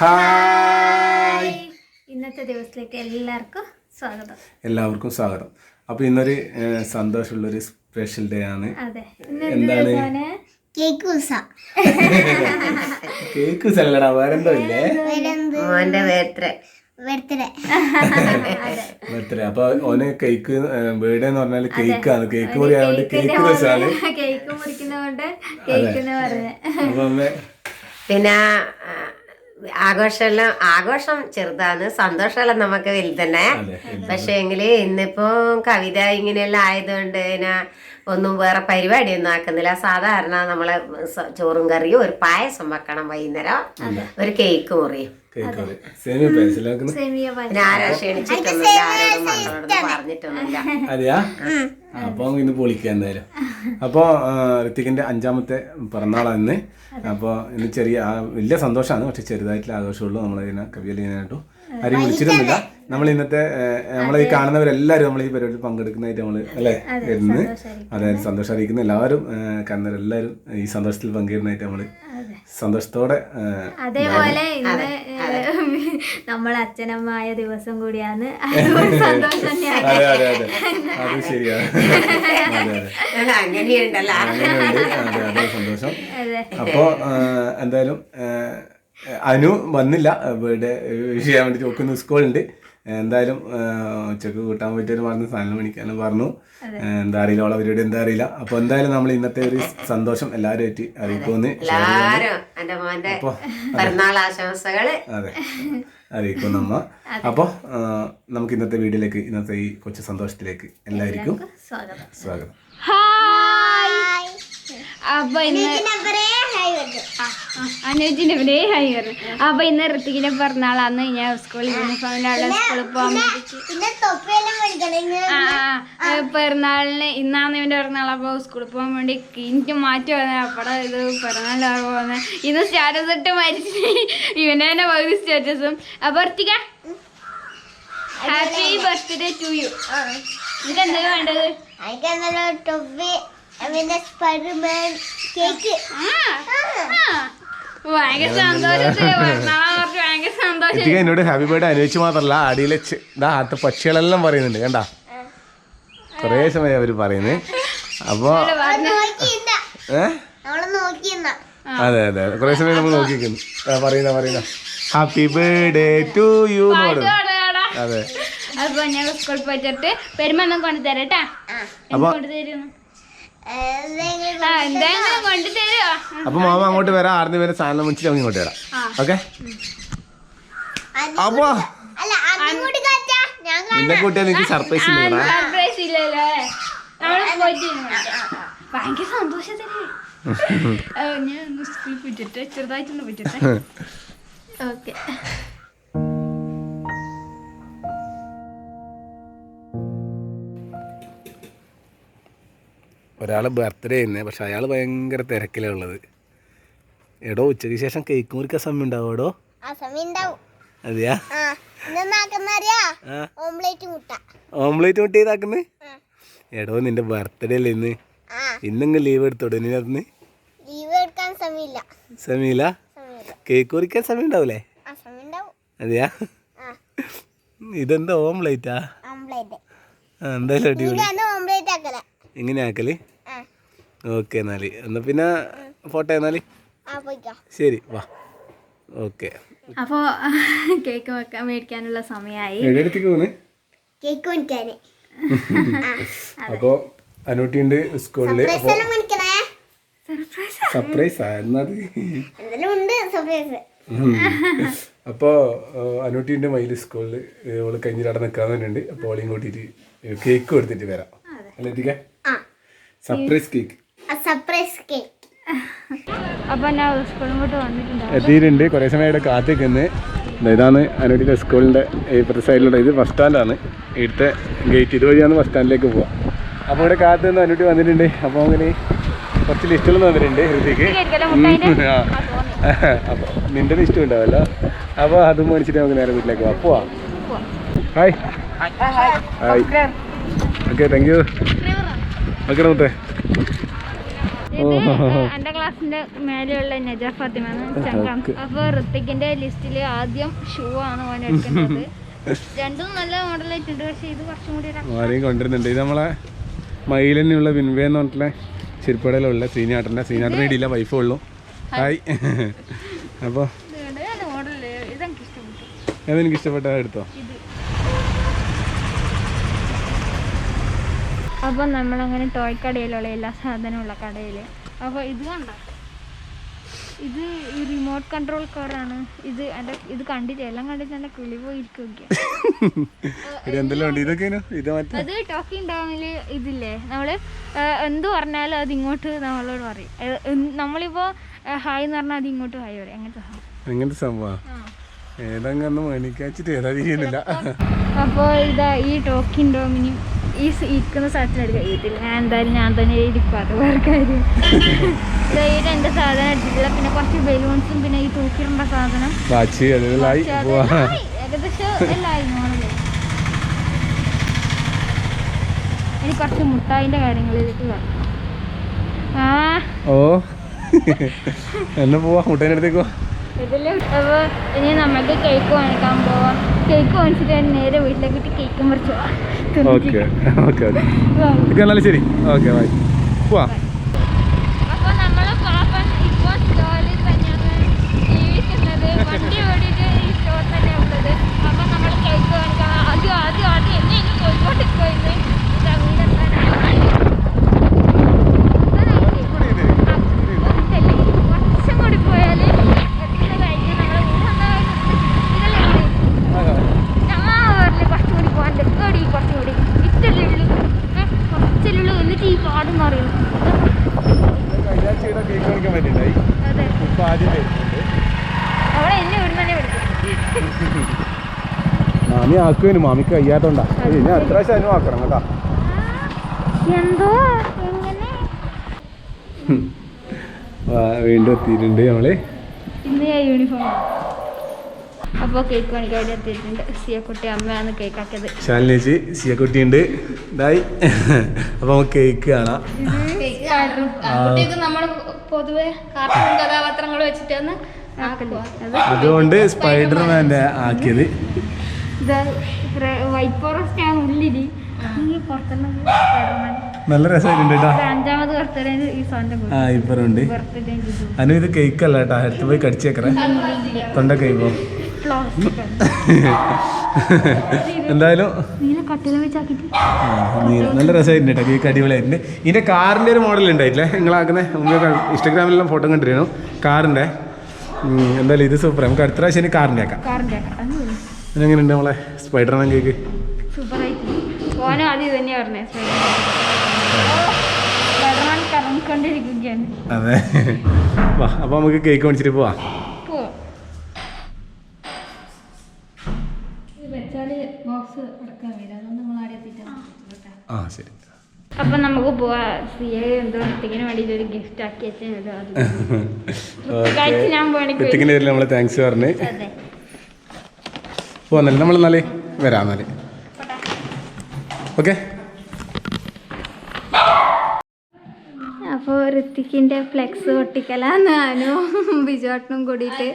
Hi. ഇന്നത്തെ ദിവസത്തിലേക്ക് എല്ലാവർക്കും സ്വാഗതം. എല്ലാവർക്കും സ്വാഗതം. അപ്പോൾ ഇന്നൊരു സന്തോഷമുള്ള സന്തോഷമുള്ളൊരു സ്പെഷ്യൽ ഡേ ആണ്. എന്താണ്? കേക്ക് അല്ലടാ വേറെന്തോ ഇല്ലേ? ബർത്ത്ഡേ. അപ്പൊ ഓന് കേക്ക് ബർത്ത്ഡേ എന്ന് പറഞ്ഞാൽ കേക്ക് ആണ് കേക്ക് മുറി ആയതുകൊണ്ട് കേക്ക് ദിവസമാണ് കേക്ക് മുറിക്കുന്നതുകൊണ്ട് കേക്ക് അപ്പൊ പിന്നെ ആഘോഷമെല്ലാം ആഘോഷം ചെറുതാണ്. സന്തോഷമെല്ലാം നമുക്ക് വലുതന്നെ. പക്ഷേ എങ്കിൽ ഇന്നിപ്പോ കവിത ഇങ്ങനെയെല്ലാം ആയതുകൊണ്ട് പിന്നെ ഒന്നും വേറെ പരിപാടിയൊന്നും ആക്കുന്നില്ല. സാധാരണ നമ്മളെ ചോറും കറിയും ഒരു പായസം വെക്കണം വൈകുന്നേരം. ഒരു കേക്ക് മുറിയും. അപ്പൊ ഇന്ന് പൊളിക്കാം എന്തായാലും. അപ്പൊ ഋത്തിക്കിന്റെ അഞ്ചാമത്തെ പിറന്നാളാണ് അപ്പൊ ഇന്ന് ചെറിയ വലിയ സന്തോഷമാണ്. പക്ഷെ ചെറുതായിട്ടുള്ള ആഘോഷമുള്ളൂ. നമ്മൾ ഇതിനെ കവിയലിനായിട്ടു ആരും വിളിച്ചിട്ടൊന്നുമില്ല നമ്മൾ ഇന്നത്തെ നമ്മൾ നമ്മളെ ഈ കാണുന്നവരെല്ലാവരും നമ്മൾ ഈ പരിപാടിയിൽ പങ്കെടുക്കുന്നതായിട്ട് നമ്മൾ അല്ലേ? എന്ന് അതായത് സന്തോഷം അറിയിക്കുന്ന എല്ലാവരും കാണുന്നവരെല്ലാവരും ഈ സന്തോഷത്തിൽ പങ്കിടുന്നതായിട്ട് നമ്മൾ സന്തോഷത്തോടെ അതേപോലെ ഇന്ന് നമ്മൾ അച്ഛനമ്മായ ദിവസം കൂടിയാണ്. സന്തോഷം അതെ ശരിയാണ്. അങ്ങനെയുണ്ട്. അതെ അതെ സന്തോഷം. അതെ. അപ്പോൾ എന്തായാലും അനു വന്നില്ല. ഇവിടെ ചെയ്യാൻ വേണ്ടി നോക്കുന്ന സ്കൂളുണ്ട്. എന്തായാലും ഉച്ചയ്ക്ക് കൂട്ടാൻ പറ്റിയൊരു പറഞ്ഞു സാധനം മണിക്കാണ് പറഞ്ഞു. എന്താ അറിയില്ല അവളെ പരിപാടി എന്താ അറിയില്ല. അപ്പൊ എന്തായാലും നമ്മൾ ഇന്നത്തെ ഒരു സന്തോഷം എല്ലാവരും ആയിട്ട് അറിയിക്കുമെന്ന് എല്ലാരും അതെ. അറിയിക്കും നമ്മ അപ്പൊ നമുക്ക് ഇന്നത്തെ വീഡിയോയിലേക്ക് ഇന്നത്തെ ഈ കൊച്ചു സന്തോഷത്തിലേക്ക് എല്ലാവർക്കും സ്വാഗതം. സ്വാഗതം. അപ്പൊ ഇന്ന് അനുജിന്റെ ഇവിടെ ഹൈ പറഞ്ഞു അപ്പൊ ഇന്ന് ഋത്തിക്കിന്റെ പിറന്നാളാന്ന് ഞാൻ സ്കൂളിൽ യൂണിഫോമിലുള്ള സ്കൂളിൽ പോകാൻ വേണ്ടി പിറന്നാളിന് ഇന്നാണ് ഇവന്റെ പിറന്നാൾ അപ്പൊ സ്കൂളിൽ പോകാൻ വേണ്ടി എനിക്ക് മാറ്റി വന്നത്. അപ്പടെ ഇത് പിറന്നാളാണ് പോകുന്നത് ഇന്ന് സ്റ്റാറ്റസ് ഇട്ട് മരിച്ചു ഇവന്റെ തന്നെ പകുതി സ്റ്റാറ്റസും അപ്പൊ Ritika happy birthday to you ഇതെന്താ വേണ്ടത്? പിന്നെ സ്പൈഡർമാൻ കേക്ക്. ഭയങ്കര സന്തോഷത്തിൽ ഭയങ്കര സന്തോഷം എന്നോട് ഹാപ്പി ബർത്ത്ഡേ അനുവദിച്ച് മാത്രമല്ല അടിയിലെ ചെ- ദാ ആത്ത പക്ഷികളെല്ലാം പറയുന്നുണ്ട് കണ്ട? കുറേ സമയം അവർ പറയുന്നത് അപ്പോൾ നോക്കിയില്ല നോക്കിയെന്നാ അതെ അതെ കുറേ സമയം നമ്മൾ നോക്കിക്കുന്നു ആ, പറയുന്ന പറയുന്ന. ഹാപ്പി ബർത്ത്ഡേ ടു യു എന്ന് പറയുന്നു പാടാടാ. അതെ. അപ്പൊ ഞങ്ങൾ സ്കൂളിൽ പോയിട്ട് പെരുമൊന്നും കൊണ്ടുതരാം കേട്ടാ? അപ്പൊ കൊണ്ടു ആ. എന്തെങ്കിലും കൊണ്ടു തരുമോ അപ്പൊ മാമ അങ്ങോട്ട് വരാം. ആർന്ന് പേരെ സാധനം വെച്ചിട്ട് ഇങ്ങോട്ട് വരാം. ഓക്കെ? അപ്പൊ അല്ല അതും കൂടി കാറ്റാ ഞാൻ നിന്നെ കൂട്ടിയാൽ നിനക്ക് സർപ്രൈസ് ഇല്ലടാ സർപ്രൈസ് ഇല്ലല്ലേ. നമ്മൾ പോയിട്ട് ഇരുന്ന് വിളിക്കാം. ഭയങ്കര സന്തോഷത്തിൽ. ആ, ഞാൻ സ്കൂളിൽ പോയിട്ട് ചെറുതായിട്ടൊന്ന് പോയിട്ട് ഓക്കെ. ഒരാൾ ബർത്ത്ഡേ ചെയ്യുന്നത് പക്ഷെ അയാൾ ഭയങ്കര തിരക്കിലാണ് ഉള്ളത്. എടോ ഉച്ചയ്ക്ക് ശേഷം കേക്ക് മുറിക്കാൻ സമയം ഉണ്ടാവും എടോ? അതെയാ? ഓംലേറ്റ് മുട്ട. ചെയ്താക്കുന്നത് എടോ നിന്റെ ബർത്ത്ഡേ അല്ലേ ഇന്ന്? ആ. ഇന്നെങ്കിൽ ലീവ് എടുത്തോടെ നീ അന്ന് കേക്ക് മുറിക്കാൻ സമയം ഉണ്ടാവൂലേ? അതെയാ? ഇതെന്താ ഓംലേറ്റാ എന്തായാലും അടിപൊളി. ഇതാണ് ഓംലേറ്റ് ആക്കല എങ്ങനെ ആക്കൽ ആ ഓക്കെ എന്നാൽ എന്നാൽ പിന്നെ ഫോട്ടോ എന്നാൽ ആ പോയിക്കോ. ശരി വാ. ഓക്കെ. അപ്പോൾ കേക്ക് വെക്കാൻ മേടിക്കാനുള്ള സമയമായി അപ്പോൾ അനൂട്ടിയുണ്ട് സ്കൂളിൽ അപ്പോൾ പ്രസനം മേടിക്കണേ? സർപ്രൈസ് എന്നത് എന്തെങ്കിലും ഉണ്ട്? സർപ്രൈസ് അപ്പോൾ അനൂട്ടിന്റെ മയിൽ സ്കൂളിൽ ഓൾ കഴിഞ്ഞിട്ട് അവിടെ നിൽക്കാൻ തന്നെയുണ്ട്. അപ്പോൾ ഓളിയും കൂട്ടിയിട്ട് കേക്ക് കൊടുത്തിട്ട് വരാം. അല്ലേ സർപ്രൈസ് കേക്ക്. സർപ്രൈസ് കേക്ക് എത്തിയിട്ടുണ്ട്. കുറേ സമയമായിട്ട് കാത്തിക്കുന്നത് ഇതാണ് അനൂട്ടിന്റെ സ്കൂളിന്റെ ഇപ്പുറത്തെ സൈഡിലുള്ള ഇത് ബസ് സ്റ്റാൻഡാണ് ഇവിടുത്തെ ഗേറ്റ് ഇതുവഴിയാണ് ബസ് സ്റ്റാൻഡിലേക്ക് പോവുക അപ്പോൾ ഇവിടെ കാത്തു നിന്ന് അനൂട്ടി വന്നിട്ടുണ്ട്. അപ്പോൾ അങ്ങനെ കുറച്ച് ലിസ്റ്റുകൾ വന്നിട്ടുണ്ട് ഹൃതിക്ക്. അപ്പോൾ നിന്റെ ലിസ്റ്റും ഉണ്ടാവല്ല അപ്പോൾ അതും മേടിച്ചിട്ട് നമുക്ക് നേരെ വീട്ടിലേക്ക് പോവാം. പോവാം hi hi okay thank you okay മുത്തേ. എന്റെ ക്ലാസ് ക്ലാസ്സിന്റെ മേലെയുള്ള നജ ഫാത്തിമ. അപ്പൊ ഋത്തിക്കിന്റെ ലിസ്റ്റിൽ ആദ്യം ഷൂ ആണ് ഓൻ എടുക്കുന്നത്. രണ്ടും നല്ല മോഡലായിട്ടുണ്ട് പക്ഷെ ഇത് കുറച്ചും കൂടി ആരെയും കൊണ്ടുവരുന്നുണ്ട്. ഇത് നമ്മളെ മയിലെന്നെയുള്ള വിൻവേ എന്ന് പറഞ്ഞിട്ടുള്ള ചെരുപ്പടയിലുള്ള ശ്രീനാട്ടന്റെ ശ്രീനാട്ടന്റെ ഇടിയില്ല വൈഫ് ഉള്ളൂ. ഹായ്. അപ്പോൾ അതെനിക്ക് ഇഷ്ടപ്പെട്ട. എടുത്തോ? അപ്പം നമ്മളങ്ങനെ ടോയ് കടയിലുള്ള എല്ലാ സാധനമുള്ള കടയിൽ. അപ്പോൾ ഇത് കണ്ട? ഇത് ഈ റിമോട്ട് കൺട്രോൾ കാറാണ് ഇത് എന്റെ ഇത് കണ്ടിട്ട് എല്ലാം കണ്ടിട്ട് എന്റെ കിളി പോയിരിക്കുക അത് ടോക്കിംഗ് ടൗണിൽ ഇതില്ലേ? നമ്മൾ എന്ത് പറഞ്ഞാലും അത് ഇങ്ങോട്ട് നമ്മളോട് പറയും. നമ്മളിപ്പോ നമ്മളിപ്പോൾ ഹായ് എന്ന് പറഞ്ഞാൽ അത് ഇങ്ങോട്ട് ഹായ് പറയും. അങ്ങനത്തെ സംഭവം? അപ്പോ മേടിക്കാച്ചിട്ട് ഏതാ ചെയ്യുന്നില്ല? അപ്പോൾ ഇതാ ഈ ടോക്കിംഗ് ഡോമിനും ഈ ഇരിക്കുന്ന ഇരിക്കുന്ന എടുക്കുക വീട്ടിൽ ഞാൻ എന്തായാലും ഞാൻ തന്നെ ഇരിക്കാത്ത വേറെ കാര്യം ഇതായിട്ട് എന്റെ സാധനം എടുത്തിട്ടില്ല പിന്നെ കുറച്ച് ബലൂൺസും പിന്നെ ഈ തൂക്കിടേണ്ട സാധനം. ഏകദേശം എല്ലായിരുന്നു ഇനി കുറച്ച് മുട്ടായിന്റെ കാര്യങ്ങളിലേക്ക് ആ. ഓ. എന്നാ പോവാ മുട്ടേന്റെ അടുത്തേക്ക് പോവാ. ഇതിൽ അപ്പോൾ ഇനി നമ്മൾക്ക് കേക്ക് വാങ്ങിക്കാൻ പോവാം. കേക്ക് വാങ്ങിച്ചിട്ട് ഞാൻ നേരെ വീട്ടിലേക്ക് കേക്ക് മുറിച്ച് പോവാം. ഓക്കെ എന്നാലും ശരി. ഓക്കെ ബൈ പോവാ. ആദ്യം ആദ്യം എന്നെ ഇനി കോഴിക്കോട്ടേക്ക് പോയിരുന്നു ഇതാ കുറച്ചും കൂടി പോയാൽ എത്തുന്നതായിരിക്കും നമ്മൾ വീടെന്താ ഞങ്ങൾ പറഞ്ഞ് കുറച്ചും കൂടി പോകാൻ എടി കുറച്ചും കൂടി ഇറ്റല്ലേ ഉള്ളൂ ഏ, കുറച്ചല്ലേ ഉള്ളൂ എന്നിട്ട് ഈ പാടും മാറിയുള്ളൂ കേക്ക് മേടിക്കാൻ വേണ്ടിയിട്ടായി അതെ ഇപ്പൊ ആദ്യം വരുന്നുണ്ട് അവളെ എന്നെ ഇവിടുന്ന് പാടും വിളിക്കും മാമി ആക്കുവേനു മാമിക്ക് വയ്യാത്തോണ്ടാ ഞാൻ എത്ര പ്രാവശ്യം അതിനും ആക്കണം കേട്ടാ. എന്തോ വീണ്ടും എത്തിയിട്ടുണ്ട് നമ്മൾ. ഇന്ന് യൂണിഫോം അപ്പോൾ കേക്ക് പണിക്ക് വേണ്ടി എത്തിയിട്ടുണ്ട്. സിയക്കുട്ടി അമ്മയാണ് കേക്ക് ആക്കിയത്. ശാലിനേച്ചി സിയക്കുട്ടിയുണ്ട്. ഇതായി. അപ്പൊ നമുക്ക് കേക്ക് കാണാം. കുട്ടിക്ക് നമ്മൾ പൊതുവെ കാർട്ടൂൺ കഥാപാത്രങ്ങൾ വെച്ചിട്ടാണ് അതുകൊണ്ട് സ്പൈഡർമാന്റെ ആക്കിയത്. വൈറ്റ് ഫോറസ്റ്റ് ആണ് സ്പൈഡർമാൻ. നല്ല രസമായിട്ടുണ്ട് അനു ഇത് കേക്ക് അല്ല കേട്ടാ. അടുത്ത് പോയി കടിച്ചേക്കറേ തൊണ്ട കഴിപ്പോ എന്തായാലും നല്ല രസമായിരുന്നു കേട്ടോ കേക്ക് ഇതിന്റെ കാറിന്റെ ഒരു മോഡൽ ഉണ്ടായിട്ടില്ലേ? നിങ്ങളാക്കുന്ന ഇൻസ്റ്റാഗ്രാമിലെല്ലാം ഫോട്ടോ കണ്ടിരുന്നു. കാറിന്റെ. എന്തായാലും ഇത് സൂപ്പർ നമുക്ക് അടുത്ത പ്രാവശ്യം ഇനി കാറിന്റെ ആക്കാം. കാറിന്റെ എങ്ങനെയുണ്ട് നമ്മളെ സ്പൈഡർമാൻ കേക്ക് അതെ. അപ്പൊ നമുക്ക് കേക്ക് മേടിച്ചിട്ട് പോവാം പോവാം ഇത് വെച്ചാൽ ബോക്സ് അടക്കാൻ വരും അതൊന്നും നിങ്ങൾ ആടെ എത്തിയിട്ടാണ് ആ ശരി. അപ്പൊ നമുക്ക് പോവാ. എന്തോ ഋത്തിക്കിന് വേണ്ടിയിട്ട് ഒരു ഗിഫ്റ്റ് ആക്കി വെച്ചത് അത്. ഞാൻ ഋത്തിക്കിന്റെ പേരിൽ നമ്മൾ താങ്ക്സ് പറഞ്ഞ്. അതെ. പോന്നല്ലേ നമ്മൾ എന്നാലേ വരാം എന്നാലേ. ഓക്കെ. അപ്പോൾ ഋത്തിക്കിന്റെ ഫ്ലെക്സ് പൊട്ടിക്കലാന്ന് ഞാനും ബിജോട്ടനും കൂടിയിട്ട്.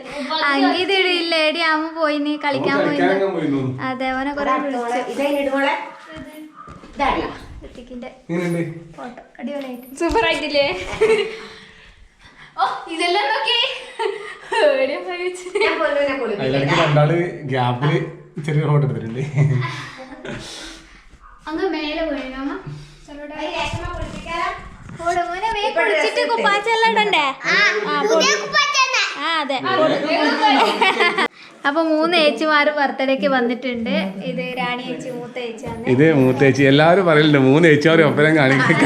അങ്കിതിടില്ല എടി അമ്മ പോയിന്. കളിക്കാൻ പോയിന് അതെ അവനെ കുറെ വിളിച്ചു ഇതേപോലെ ഇതല്ല ഋത്തിക്കിന്റെ എങ്ങനെയുണ്ട് ഫോട്ടോ അടിപൊളിയായിട്ട് സൂപ്പർ ആയിട്ടില്ലേ ഓ ഇതെല്ലാം നോക്കി രണ്ടാൾ ഗ്യാപ്പിൽ ചെറിയ ഫോട്ടോ എടുത്തിട്ടുണ്ട്. അങ്ങ് മേലെ കുളിച്ചിട്ട് കുപ്പാച്ചെല്ലാം ഇടണ്ടേ. ആ അതെ. അപ്പൊ മൂന്ന് ഏച്ചിമാര് ബർത്ത്ഡേക്ക് വന്നിട്ടുണ്ട്. ഇത് റാണി ഏച്ചി മൂത്ത ഏച്ചിയാണ് ഇത് മൂത്തേച്ചി എല്ലാവരും പറയലുണ്ട് മൂന്ന് ഏച്ചിമാരും ഒപ്പരം കാണിക്ക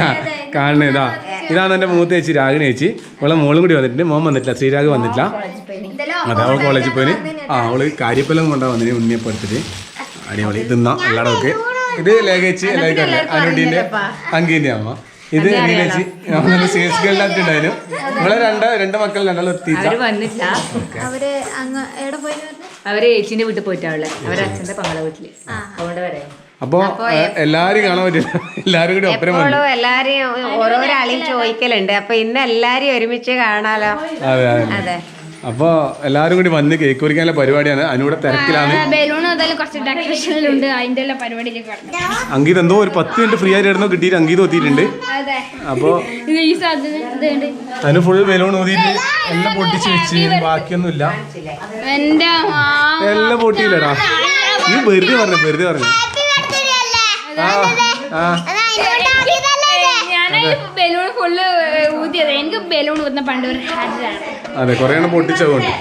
കാണുന്ന ഇതാ. ഇതാണ് എന്റെ മൂത്തേച്ചി രാഗിണി ചേച്ചി ഇവളെ മോളും കൂടി വന്നിട്ടുണ്ട്. മോൻ വന്നിട്ടില്ല ശ്രീരാഗ് വന്നിട്ടില്ല. അതെ അവൾ കോളേജിൽ പോയി. ആ അവൾ കാര്യപ്പെല്ലാം കൊണ്ടാ വന്നിന് ഉണ്ണിയപ്പെടുത്തിട്ട് അടിപൊളി. തിന്നാ എല്ലാടും ഒക്കെ ഇത് ലേഖേച്ചി എല്ലാവർക്കും അങ്കീന്റെ അങ്കീന്റെ അമ്മ. ഇത് നീലേച്ചി നമ്മൾ സീൽസ് ഗേളിലായിട്ടുണ്ടായിരുന്നു നമ്മളെ രണ്ട് രണ്ട് മക്കൾ രണ്ടാളും എത്തിയില്ല അവർ വന്നില്ല അവർ അങ്ങ് എവിടെ പോയി അവർ ഏച്ചിന്റെ വീട്ടിൽ പോയിട്ടാവുള്ളത് അവരെ അച്ഛന്റെ പങ്കള വീട്ടിൽ. അതുകൊണ്ട് വരെ. അപ്പോ എല്ലാരും കാണാൻ പറ്റില്ല. എല്ലാരും കൂടി ഒപ്പരം എപ്പോഴും എല്ലാരെയും ഓരോരാളെയും ചോദിക്കലുണ്ട്. അപ്പൊ ഇന്ന് എല്ലാരെയും ഒരുമിച്ച് കാണാലോ? അതെ. അതെ എല്ലാവരും അപ്പൊ എല്ലാരും കൂടി വന്ന് കേക്ക് കുറിക്കാനുള്ള പരിപാടിയാണ്. അതിനൂടെ തിരക്കിലാണ്. അങ്കീത് എന്തോ ഒരു പത്ത് മിനിറ്റ് ഫ്രീ ആയിട്ട് ഇടുന്നോ കിട്ടിയിട്ട് അങ്കീത് ഒത്തിയിട്ടുണ്ട് അതെ. അപ്പൊ ഇത് ഈ സാധനം ഇതുണ്ട് അതിന് ഫുൾ ബലൂൺ ഊതിയിട്ട് എല്ലാം പൊട്ടിച്ച് വെച്ച് ബാക്കിയൊന്നുമില്ല. എല്ലാം പൊട്ടിയില്ലടാ. ഈ വെറുതെ പറഞ്ഞു വെറുതെ പറഞ്ഞു. ആ ആ. ബലൂൺ ഫുള്ള് ഊതിയത്. എനിക്ക് ബലൂൺ ഊതുന്ന പണ്ട് ഒരു അതെ കുറെ എണ്ണം പൊട്ടിച്ചതുകൊണ്ട്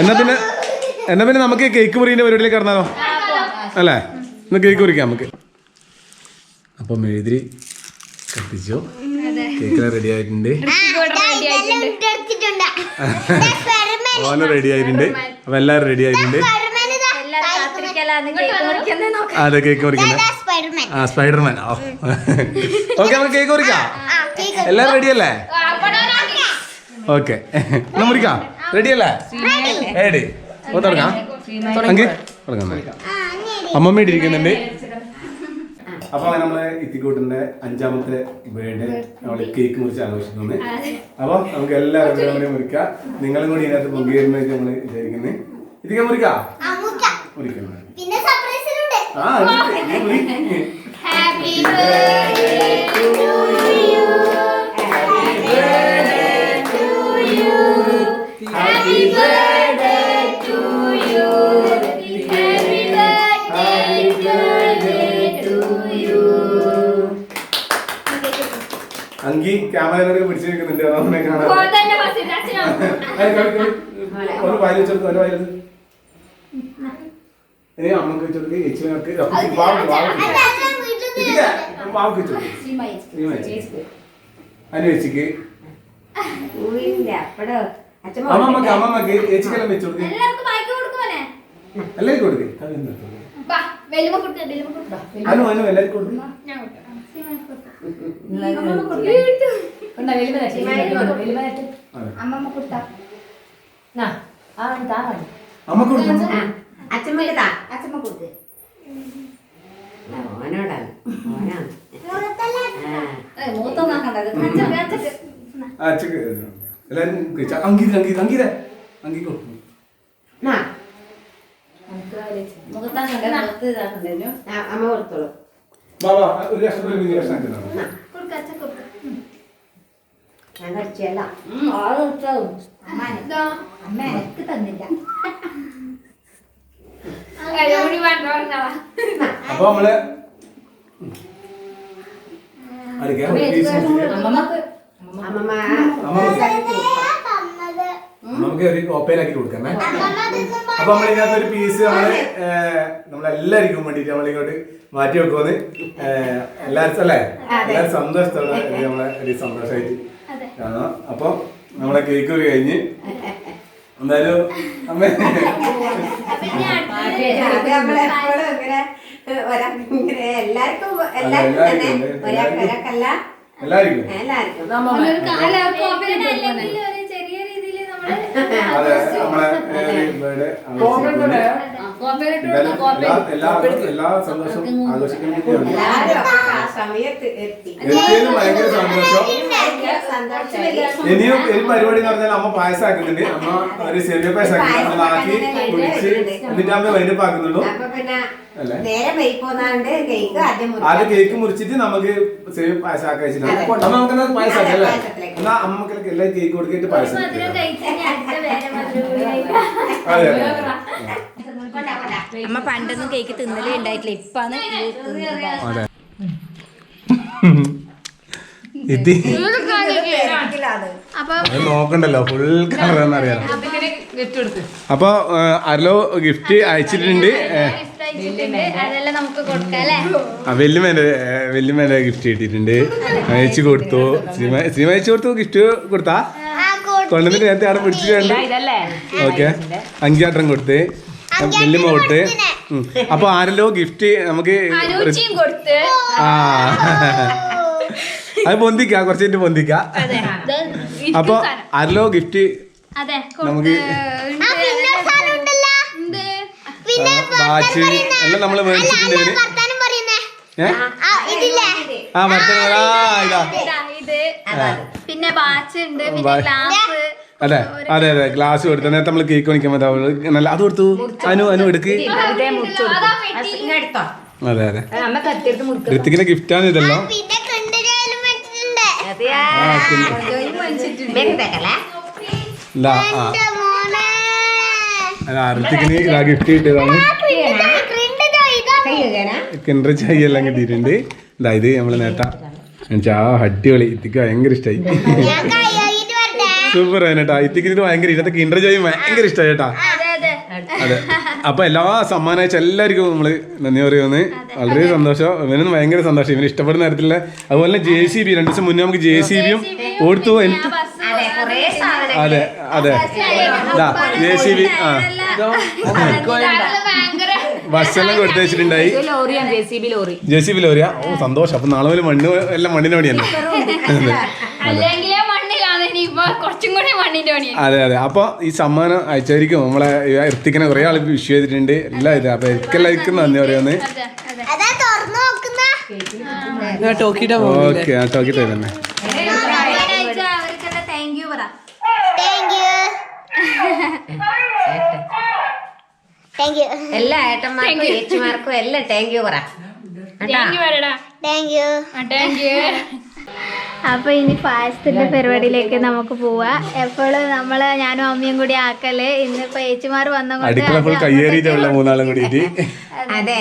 എന്നാ പിന്നെ എന്നാ പിന്നെ നമുക്ക് കേക്ക് മുറിന്റെ പരിപാടിയിലേക്ക് കടന്നാലോ? അല്ലേ? ഇന്ന് കേക്ക് മുറിക്കാം നമുക്ക്. അപ്പം മെഴുതിരി കത്തിച്ചു. കേക്ക് റെഡി ആയിട്ടുണ്ട്. ഓന് റെഡി ആയിട്ടുണ്ട്. അപ്പൊ എല്ലാവരും റെഡി ആയിട്ടുണ്ട്. എല്ലാരും അതെ കേക്ക് മുറിക്കുന്നത് സ്പൈഡർമാൻ ആ സ്പൈഡർമാൻ ഓക്കെ നമുക്ക് കേക്ക് മുറിക്കാം. എല്ലാവരും റെഡി അല്ലേ? ഓക്കെ എന്നാ മുറിക്കാം? റെഡി അല്ലേ? റെഡി ഓ തുടങ്ങാം. തുടങ്ങാം. എന്നാ. അമ്മമ്മ ഇരിക്കുന്നുണ്ട്. അപ്പൊ നമ്മളെ ഇത്തിക്കൂട്ടിന്റെ അഞ്ചാമത്തെ ബേർഡേ നമ്മളെ കേക്ക് മുറിച്ച് ആഘോഷിക്കുന്നത് അപ്പൊ നമുക്ക് എല്ലാവരും കൂടി മുറിക്കാം. നിങ്ങളും കൂടി ഇതിനകത്ത് പൊങ്കിയിരുന്നു നമ്മൾ വിചാരിക്കുന്നത് ഇതിക്കാൻ മുറിക്കാം. മുറിക്കാം ടു സർപ്രൈസിലുണ്ട് ഹാപ്പി ബർത്ത്ഡേ ടു മുറി. അങ്കി ക്യാമറയിലൊക്കെ പിടിച്ചു നിൽക്കുന്നുണ്ട് അതൊന്നും കാണാൻ. കളി, കളി. ഒരു വായിൽ ഇനി അമ്മയ്ക്ക് വെച്ചെടുത്ത് ചേച്ചിനൊക്കെ വാവ് വാവ് ഇതിക്ക് വാവ് വെച്ചെടുത്ത് അതിന് ചേച്ചിക്ക്. അമ്മമ്മക്ക് അമ്മമ്മക്ക് ചേച്ചിക്കെല്ലാം മയക്ക് കൊടുക്കുമോനെ എല്ലാവർക്കും കൊടുക്ക്. അനു അനു എല്ലാവർക്കും കൊടുക്ക്. കൊടുക്കാം. അമ്മമ്മ കൊടുത്താ. അമ്മയ്ക്ക് കൊടുക്കും. അച്ഛമ്മക്ക് താ അച്ഛമ്മ കൊടുത്ത് ഓനോടാണ് ഓനാണ്. മൂത്തൊന്നും കണ്ടത്. അച്ഛക്ക് കഴിച്ച അങ്കീത് അങ്കീത് അങ്കീത. അങ്കിക്ക് കൊടുക്കും. അമ്മ കൊടുത്തോളൂ. ബാബാ ഒരു ലക്ഷം രൂപ കുഞ്ഞു ലക്ഷം ഞാൻ കഴിച്ചല്ല അമ്മ എനിക്ക് തന്നില്ല. അപ്പൊ നമ്മൾ നമുക്ക് ഒരു ഓപ്പയിലാക്കി കൊടുക്കണേ അപ്പൊ നമ്മൾ ഇതിനകത്ത് ഒരു പീസ് നമ്മൾ നമ്മളെല്ലാവർക്കും വേണ്ടിട്ട് നമ്മളിങ്ങോട്ട് മാറ്റി വെക്കുമെന്ന് എല്ലാവർക്കും അല്ലേ? എല്ലാവരും സന്തോഷത്തോടെ നമ്മളെ ഒരു സന്തോഷമായിട്ട് കാണാം. അപ്പൊ നമ്മളെ കേക്ക് കഴിഞ്ഞ് എന്തായാലും അമ്മ. അത് നമ്മളെപ്പോഴും ഇങ്ങനെ ഒരാൾക്ക് ഇങ്ങനെ എല്ലാവർക്കും എല്ലാവർക്കും തന്നെ ഒരാൾക്കല്ല. എല്ലാവർക്കും. എല്ലാവർക്കും. എല്ലാ സന്തോഷവും ആഘോഷിക്കാൻ വേണ്ടിയാണ് എല്ലാവരും ആ സമയത്ത് എത്തി. എത്തിയതിൽ ഭയങ്കര സന്തോഷം. ഇനിയും ഈ പരിപാടി എന്ന് പറഞ്ഞാൽ അമ്മ പായസം ആക്കുന്നുണ്ട് അമ്മ ഒരു ചെറിയ പായസം ആക്കുന്നുണ്ട് ആക്കി കുടിച്ച് എന്നിട്ട് അമ്മ വൈകിട്ട് ആക്കുന്നുള്ളൂ ആദ്യം കേക്ക് മുറിച്ചിട്ട് നമുക്ക് സേവ് പായസം ആക്കി വെച്ചിട്ടുണ്ട് നമുക്ക് എന്നാ പായസം അല്ലേ? എന്നാ അമ്മയ്ക്ക് എല്ലാം കേക്ക് കൊടുക്കിട്ട് പായസം അതെ അമ്മ പണ്ടൊന്നും കേക്ക് തിന്നലേ ഉണ്ടായിട്ടില്ല ഇപ്പാണ് ഇത് അത്. നോക്കണ്ടല്ലോ. ഫുൾ കളർ എന്നറിയാം അപ്പൊ അരലോ ഗിഫ്റ്റ് അയച്ചിട്ടുണ്ട്. അയച്ചിട്ടുണ്ട്. അതെല്ലാം നമുക്ക് കൊടുക്കാം അല്ലേ? വെല്ലുമേന്റെ വെല്ലുമേന്റെ ഗിഫ്റ്റ് കിട്ടിയിട്ടുണ്ട്. അയച്ചു കൊടുത്തു. സിനിമ ശ്രീമ അയച്ചു കൊടുത്തു ഗിഫ്റ്റ് കൊടുത്താ? കൊണ്ടുവന്നിട്ട് നേരത്തെ അവിടെ പിടിച്ചിട്ടുണ്ട്. ഓക്കെ. അഞ്ചാട്ടം കൊടുത്ത്. വെല്ലുമ കൊടുത്ത്. അപ്പൊ ആരല്ലോ ഗിഫ്റ്റ് നമുക്ക് ആ. അത് പൊന്തിക്ക കുറച്ച് കഴിഞ്ഞിട്ട് പൊന്തിക്ക. അപ്പൊ ആരല്ലോ ഗിഫ്റ്റ് അതെ നമുക്ക് വാച്ച് എല്ലാം നമ്മൾ മേടിച്ചിട്ടുണ്ട് ഇവർ. ആ ഇതില്ലേ? ആ ഇതാ. പിന്നെ വാച്ച് ഉണ്ട് പിന്നെ ഗ്ലാസ്. അതെ അതെ അതെ ഗ്ലാസ് കൊടുത്തു. നേരത്തെ നമ്മൾ കേക്ക് മേടിക്കാൻ പറ്റാ നല്ല അത് കൊടുത്തു. അനു അനു എടുക്ക്. അതെ അതെ അമ്മ കത്തിയെടുത്ത് മുറിക്കും ഋത്തിക്കിന്റെ ഗിഫ്റ്റാണ് തേക്കല്ലേ ഇല്ല ആ അല്ല ഋത്തിക്കിന് ഇതാ ഗിഫ്റ്റ് കിട്ടിയതാണ്? കിണർ ചായ എല്ലാം കിട്ടിയിട്ടുണ്ട്. ഇതാ ഇത് നമ്മൾ നേട്ടാ ആ അടിപൊളി ഇത്തിക്ക് ഭയങ്കര ഇഷ്ടമായി സൂപ്പർ ആയിട്ടാ ഇത്തിക്ക് ഇത് ഭയങ്കര ഇന്നത്തെ കിണ്ടർ ജോയി ഭയങ്കര ഇഷ്ടമായി കേട്ടാ. അതെ. അപ്പൊ എല്ലാ സമ്മാനം അയച്ച എല്ലാവർക്കും നമ്മൾ നന്ദി പറയുമെന്ന് വളരെ സന്തോഷം. ഇവനും ഭയങ്കര സന്തോഷം. ഇവന് ഇഷ്ടപ്പെടുന്ന തരത്തിലുള്ള അതുപോലെ ജെ സി ബി രണ്ടു ദിവസം മുന്നേ നമുക്ക് ജെ സി ബിയും എനിക്ക് അതെ അതെ. ജെ സി ബി ആ. ഭക്ഷണം കൊടുത്തു വെച്ചിട്ടുണ്ടായി. ജെ സി ബി ലോറിയ? ഓ സന്തോഷം. അപ്പൊ നാളെ മുതൽ മണ്ണ് എല്ലാം മണ്ണിന് പണിയല്ലേ? അല്ലെങ്കിലേ മണ്ണിലാണ് കുറച്ചും കൂടി മണ്ണിന്റെ പണിയാണ് അതെ അതെ. അപ്പൊ ഈ സമ്മാനം അയച്ചായിരിക്കും നമ്മളെ എത്തിക്കുന്ന കുറെ ആൾ വിഷ് ചെയ്തിട്ടുണ്ട്. എല്ലാ ഇത് അപ്പൊ എനിക്കെല്ലാവർക്കും നന്ദി പറയുന്നത് അതെ അതെ അതാ തുറന്നു നോക്കുന്ന ഓക്കെ ആ ടോക്കി തന്നെ അവർക്കെല്ലാം താങ്ക് യു പറ താങ്ക് യു താങ്ക് യു എല്ലാ ഏട്ടന്മാർക്കും ഏച്ചിമാർക്കും എല്ലാം താങ്ക് യു പറ. അപ്പൊ ഇനി പായസത്തിന്റെ പരിപാടിയിലേക്ക് നമുക്ക് പോവാ. എപ്പോഴും നമ്മൾ ഞാനും അമ്മയും കൂടി ആക്കൽ. ഇന്നിപ്പോ ഏച്ചിമാർ വന്നുകൊണ്ട് അതെ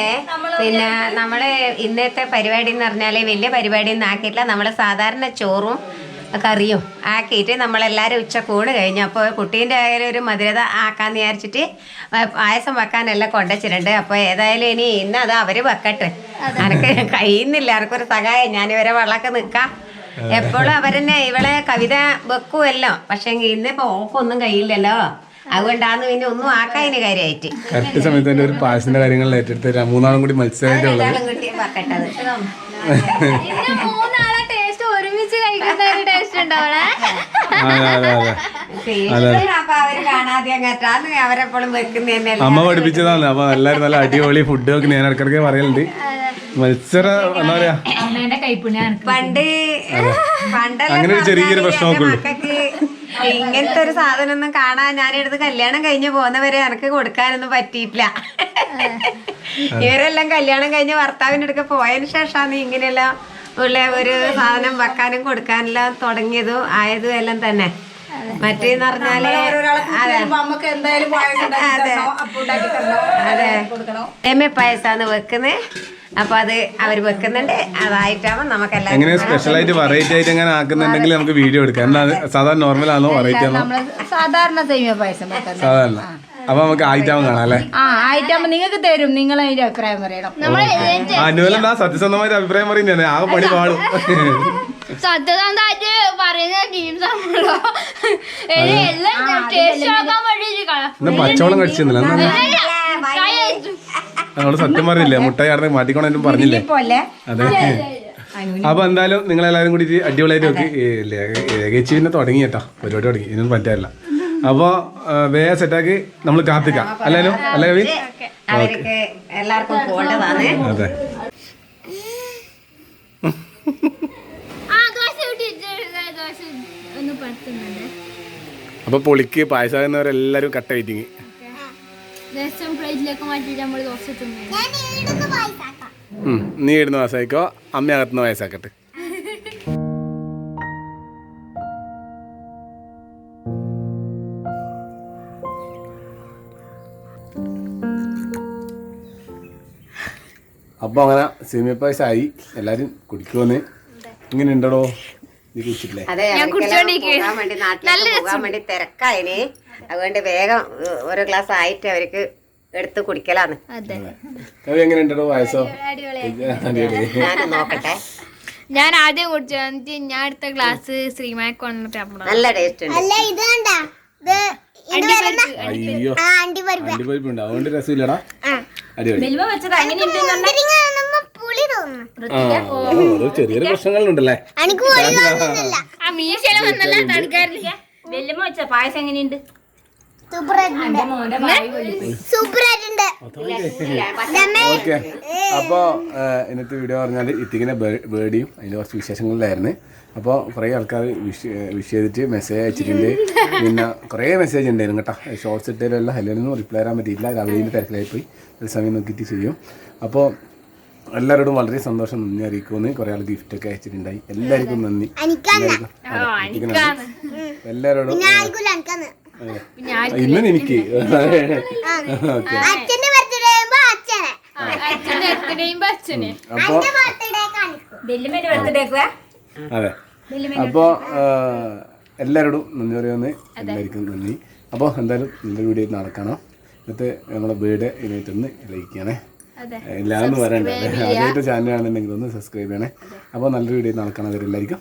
പിന്നെ നമ്മൾ ഇന്നത്തെ പരിപാടി എന്ന് പറഞ്ഞാൽ വലിയ പരിപാടി ഒന്നും ആക്കിയിട്ടില്ല. നമ്മൾ സാധാരണ ചോറും കറിയും ആക്കിയിട്ട് നമ്മളെല്ലാവരും ഉച്ച കൂട് കഴിഞ്ഞു. അപ്പോൾ കുട്ടീന്റെ ആയാലും ഒരു മധുരത ആക്കാന്ന് വിചാരിച്ചിട്ട് പായസം വെക്കാനെല്ലാം കൊണ്ടുവച്ചിട്ടുണ്ട് അപ്പോൾ ഏതായാലും ഇനി ഇന്ന് അത് അവർ വെക്കട്ടെ. അനക്ക് കഴിയുന്നില്ല എനക്കൊരു സഹായം. ഞാൻ ഇവരെ വെള്ളമൊക്കെ നിൽക്കാം. എപ്പോഴും അവരെന്നെ ഇവളെ കവിത വെക്കുമല്ലോ പക്ഷെ ഇന്നിപ്പോൾ ഓപ്പൊന്നും കഴിയില്ലല്ലോ. അതുകൊണ്ടാണ് പിന്നെ ഒന്നും ആക്കാതിന് കാര്യമായിട്ട് കറക്റ്റ് സമയത്ത് ഒരു പായസത്തിന്റെ കാര്യങ്ങളിൽ ഏറ്റെടുത്ത് മൂന്നാളും കൂടി മത്സരമായിട്ട് ഉള്ളത് ഒരാളും കിട്ടി വെക്കട്ടത് ഇന്ന് മൂന്നാളെ ടേസ്റ്റ് ഒരുമിച്ച് കഴിക്കുന്ന ഒരു ടേസ്റ്റ് ഉണ്ടാവണേ. അമ്മ പഠിപ്പിച്ചതാണ്. അപ്പൊ എല്ലാരും നല്ല അടിപൊളി ഫുഡ് ഒക്കെ ഞാൻ ഇടക്കിടക്ക് പറയലുണ്ട്. മത്സര എന്താ പറയാ? പണ്ട് പണ്ടെല്ലാം അങ്ങനെ ഒരു ചെറിയൊരു പ്രശ്നമൊക്കെ ഉള്ളൂ. ഇങ്ങനത്തെ ഒരു സാധനം ഒന്നും കാണാൻ ഞാനെടുത്ത് കല്യാണം കഴിഞ്ഞ് പോകുന്നവരെ എനക്ക് കൊടുക്കാനൊന്നും പറ്റിയിട്ടില്ല. ഇവരെല്ലാം കല്യാണം കഴിഞ്ഞ് ഭർത്താവിന്റെ അടുക്ക പോയതിന് ശേഷമാണ് ഇങ്ങനെയെല്ലാം ഉള്ള ഒരു സാധനം വെക്കാനും കൊടുക്കാനെല്ലാം തുടങ്ങിയതും ആയതും എല്ലാം തന്നെ. മറ്റേന്ന് പറഞ്ഞാൽ അതെ. അതെ. എ എമ്മ പായസാണ് വെക്കുന്നത് അപ്പൊ അത് അവർ വെക്കുന്നുണ്ട്. അതായിട്ടാവും നമുക്കെല്ലാം എങ്ങനെ സ്പെഷ്യൽ ആയിട്ട് വെറൈറ്റി ആയിട്ട് എങ്ങനെ ആക്കുന്നുണ്ടെങ്കിൽ നമുക്ക് വീഡിയോ എടുക്കാം. എന്താണ്? സാധാരണ നോർമൽ ആണോ വെറൈറ്റി ആണോ? സാധാരണ സേമിയ പായസം സാധാരണ. അപ്പൊ നമുക്ക് ആയിട്ടാവും കാണാം അല്ലേ? ആ ആയിട്ടാകുമ്പോ നിങ്ങൾക്ക് തരും. നിങ്ങൾ അതിന്റെ അഭിപ്രായം പറയണം. അനുവലെന്താ സത്യസന്ധമായിട്ട് അഭിപ്രായം പറയുന്നേ ആ പണി പാടും. സത്യസന്ധമായിട്ട് പറയുന്ന ടീംസ് ആണല്ലോ. എല്ലാം ടേസ്റ്റ് ആക്കാൻ വേണ്ടി പച്ചവളം കടിച്ചിരുന്നില്ല. നമ്മൾ സത്യം പറഞ്ഞില്ലേ? മുട്ടായി അവിടെ മാറ്റിക്കോണെന്നും പറഞ്ഞില്ലേ? പോലെ അതെ. അപ്പൊ എന്തായാലും നിങ്ങൾ എല്ലാവരും കൂടി അടിപൊളിയായിട്ട് നോക്കി. ഏകേച്ചി പിന്നെ തുടങ്ങി കേട്ടോ. പരിപാടി തുടങ്ങി. ഇതിനൊന്നും പറ്റാറില്ല. അപ്പൊ വേഗം സെറ്റാക്കി നമ്മൾ കാത്തിക്കാം. അല്ലേനു അല്ലേ കവി അവർക്ക് എല്ലാവർക്കും പോകേണ്ടതാണ് അതെ. അപ്പൊ പൊളിക്ക് പായസാകുന്നവരെല്ലാരും കട്ട വെയിറ്റിങ് നീ ഇടുന്ന പായസായിക്കോ നമ്മൾ അകത്തുനിന്ന് തിന്നു അപ്പോൾ അങ്ങനെ സേമിയ പായസമായി എല്ലാരും കുടിക്കുമെന്ന് ഇങ്ങനെ ഉണ്ടോ നീ കുടിച്ചിട്ടില്ലേ? അതെ അവർക്കെല്ലാം പോകാൻ വേണ്ടി നാട്ടിലേക്ക് പോകാൻ വേണ്ടി തിരക്കായിന്. അതുകൊണ്ട് വേഗം ഓരോ ഒരു ഗ്ലാസ് ആയിട്ട് അവർക്ക് എടുത്ത് കുടിക്കലാന്ന്. കവി എങ്ങനെ ഉണ്ടോ പായസോ ഞാൻ നോക്കട്ടെ. ഞാൻ ആദ്യം കുടിച്ചു. എന്നിട്ട് ഞാൻ എടുത്ത ഗ്ലാസ് ശ്രീമാക്ക് വന്നിട്ട് നല്ല ടേസ്റ്റ് ഉണ്ട്. അല്ല ഇത് കണ്ട? അയ്യോ അണ്ടിപ്പരിപ്പ്. ഉണ്ട് അതുകൊണ്ട് രസമില്ലടാ. അടിപൊളി. ചെറിയൊരു പ്രശ്നങ്ങളുണ്ടല്ലേ? വെച്ച പായസം എങ്ങനെയുണ്ട്? അപ്പോൾ ഇന്നത്തെ വീഡിയോ പറഞ്ഞാൽ ഇത്തിങ്ങനെ ബേഡിയും അതിന്റെ കുറച്ച് വിശേഷങ്ങളിലായിരുന്നു അപ്പോൾ കുറേ ആൾക്കാർ വിഷ് വിഷ് ചെയ്തിട്ട് മെസ്സേജ് അയച്ചിട്ടുണ്ട്. പിന്നെ കുറേ മെസ്സേജ് ഉണ്ടായിരുന്നു കേട്ടോ. ഷോർട്സ് ഇട്ടതിലെല്ലാം എല്ലാവരും റിപ്ലൈ തരാൻ പറ്റിയില്ല രാവിലെ തിരക്കിലായി പോയി ഒരു സമയം നോക്കിയിട്ട് ചെയ്യും. അപ്പോൾ എല്ലാവരോടും വളരെ സന്തോഷം നന്ദി അറിയിക്കുമെന്ന് കുറേ ആൾ ഗിഫ്റ്റൊക്കെ അയച്ചിട്ടുണ്ടായി. എല്ലാവർക്കും നന്ദി. എല്ലാവരോടും ഇന്നും. എനിക്ക്. അതെ. അപ്പോൾ എല്ലാവരോടും നന്ദി പറയുമെന്ന് എല്ലാവർക്കും നന്ദി. അപ്പോൾ എന്തായാലും നല്ലൊരു വീഡിയോ നാളെ കാണാം. ഇന്നത്തെ നമ്മുടെ വീട് ഇതിനകത്തൊന്ന് ലൈക്ക് ചെയ്യണേ എല്ലാന്ന് പറയണ്ടേ ആദ്യമായിട്ട് ചാനൽ ആണെന്നുണ്ടെങ്കിൽ ഒന്ന് സബ്സ്ക്രൈബ് ചെയ്യണേ. അപ്പോൾ നല്ലൊരു വീഡിയോ നാളെ കാണാൻ എല്ലാവർക്കും